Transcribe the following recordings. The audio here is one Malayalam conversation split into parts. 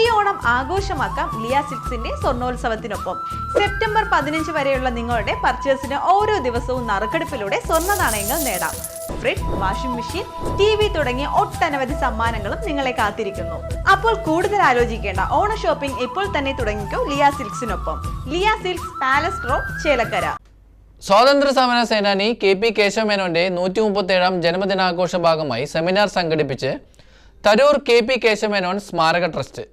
ഈ ഓണം ആഘോഷമാക്കാം ലിയ സിക്സിന്റെ സ്വർണോത്സവത്തിനൊപ്പം. സെപ്റ്റംബർ പതിനഞ്ച് വരെയുള്ള നിങ്ങളുടെ പർച്ചേസിന് ഓരോ ദിവസവും നറുക്കെടുപ്പിലൂടെ സ്വർണ നാണയങ്ങൾ നേടാം. Fridge washing machine T V തുടങ്ങിയ ഒട്ടനവധി സമ്മാനങ്ങളും നിങ്ങളെ കാത്തിരിക്കുന്നു. അപ്പോൾ കൂടുതൽ ആലോചിക്കേണ്ട ഓണ ഷോപ്പിംഗ് ഇപ്പോൾ തന്നെ തുടങ്ങിക്കോ Liya സിൽക്സിനൊപ്പം. Liya Silks Palace road Chelakkara. സ്വാതന്ത്ര്യ സമര സേനാനി കെ പി കേശവമേനോന്റെ നൂറ്റി മുപ്പത്തേഴാം ജന്മദിനാഘോഷ ഭാഗമായി സെമിനാർ സംഘടിപ്പിച്ച് തരൂർ കെ പി കേശവമേനോൻ സ്മാരക ട്രസ്റ്റ്.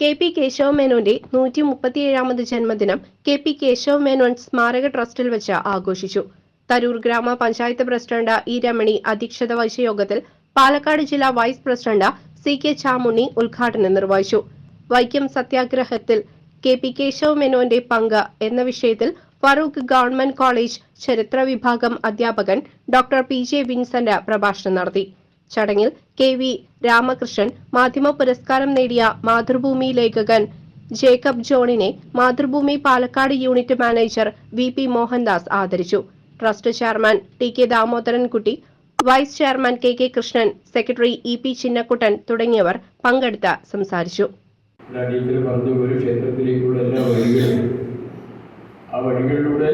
കെ പി കേശവ മേനോന്റെ നൂറ്റി മുപ്പത്തിയേഴാമത് ജന്മദിനം കെ പി കേശവ മേനോൻ സ്മാരക ട്രസ്റ്റിൽ വെച്ച് ആഘോഷിച്ചു. തരൂർ ഗ്രാമപഞ്ചായത്ത് പ്രസിഡന്റ് ഇ രമണി അധ്യക്ഷത വഹിച്ച യോഗത്തിൽ പാലക്കാട് ജില്ലാ vice president C K Chamunni ഉദ്ഘാടനം നിർവഹിച്ചു. വൈക്കം സത്യാഗ്രഹത്തിൽ കെ പി കേശവ മേനോന്റെ പങ്ക് എന്ന വിഷയത്തിൽ ഫറൂഖ് ഗവൺമെന്റ് കോളേജ് ചരിത്ര വിഭാഗം അധ്യാപകൻ ഡോക്ടർ പി ജെ വിൻസന്റ് പ്രഭാഷണം നടത്തി. ചടങ്ങിൽ കെ വി രാമകൃഷ്ണൻ മാധ്യമ പുരസ്കാരം നേടിയ മാതൃഭൂമി ലേഖകൻ Jacob ജോണിനെ Mathrubhumi Palakkad unit manager V P Mohandas ആദരിച്ചു. Trust chairman T K Damodarankutty vice chairman K K Krishnan secretary E P Chinnakuttan തുടങ്ങിയവർ പങ്കെടുത്ത് സംസാരിച്ചു. ആ വഴികളിലൂടെ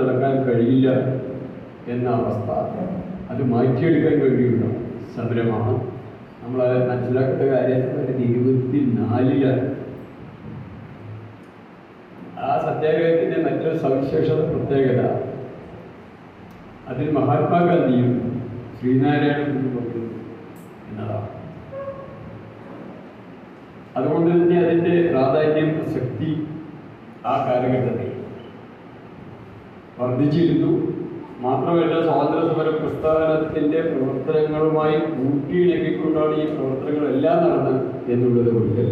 നടക്കാൻ കഴിയില്ല എന്ന അവസ്ഥ. അത് മാറ്റിയെടുക്കാൻ വേണ്ടിയുള്ള സമരമാണ്. നമ്മൾ മനസ്സിലാക്കേണ്ട കാര്യം ഇരുപത്തി നാലിലാണ് ആ സത്യാഗ്രഹത്തിന്റെ മറ്റൊരു സവിശേഷത പ്രത്യേകത. അതിൽ മഹാത്മാഗാന്ധിയും ശ്രീനാരായണ ഗുരു എന്നതാണ്. അതുകൊണ്ട് തന്നെ അതിന്റെ പ്രാധാന്യം പ്രസക്തി ആ കാലഘട്ടത്തിൽ വർദ്ധിച്ചിരുന്നു. മാത്രമല്ല സ്വാതന്ത്ര്യ സമര പ്രസ്ഥാനത്തിന്റെ പ്രവർത്തനങ്ങളുമായി കൂട്ടിയിണക്കിക്കൊണ്ടാണ് ഈ പ്രവർത്തനങ്ങളെല്ലാം നടന്നത് എന്നുള്ളത് കൊണ്ട്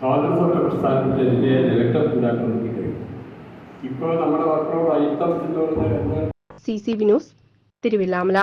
സ്വാതന്ത്ര്യ സമര പ്രസ്ഥാനത്തിന്റെ നിലക്കം കഴിയും ഇപ്പോൾ നമ്മുടെ വാക്കുകളോട് അയിത്തം എന്ന് സി സി വിനോസ് തിരുവില്ലാമല.